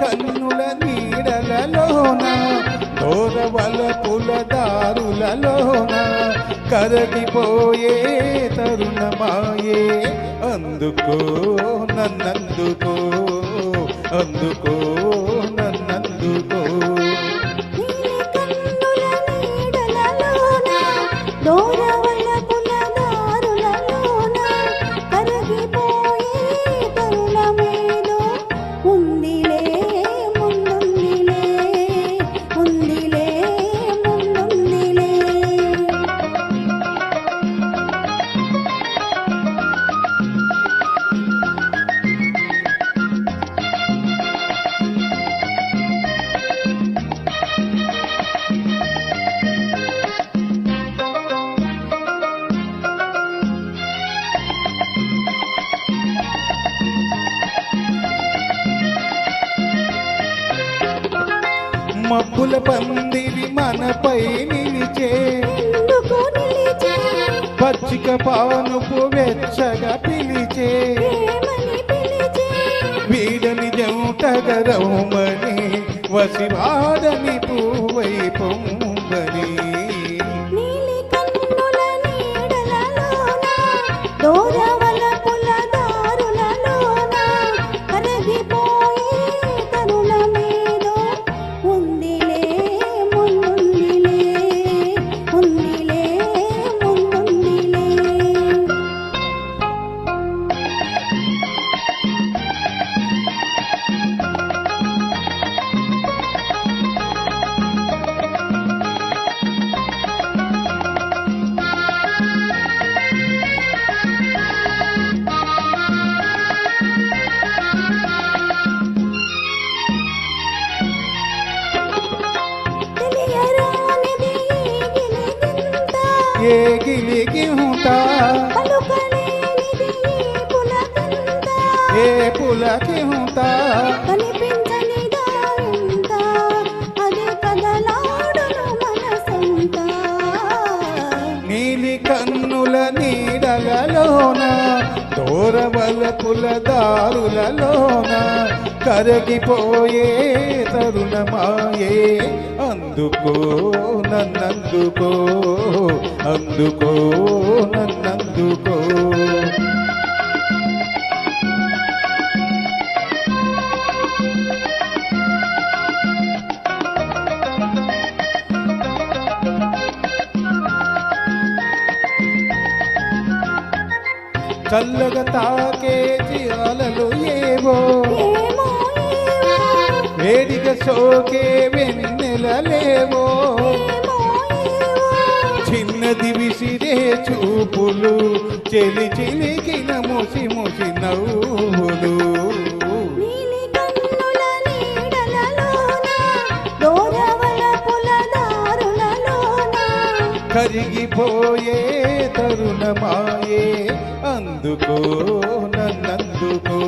కన్నుల నీడలలోన దోరవల పులదారులలోన కరగిపోయే తరుణమాయే. అందుకో నన్నందుకో అందుకో మబ్బుల పందిరి మనపై నిలిచే. ఎందుకు నిలిచే? పచ్చిక పానుపు వెచ్చగా పిలిచే. వీడని జంటగరౌమని వసివాడని పూవై పొంగని నీలి ఏ గిలిగిహుట పలుకలేనిది పులకంత ఏ పులకిహుట కనిపించని దూరవల పులదారులలోన కరగిపోయే తరుణమాయే. అందుకో నన్నందుకో అందుకో నన్నందుకో. చల్లగా తాకే అలలు ఏవో వేడిగా సోకే వెన్నెలలేవో చిన్నది విసిరే చూపులు చెలి చిలికిన ముసి ముసి నవ్వు. కరిగిపోయే తరుణమాయే అందుకో నన్నందుకో.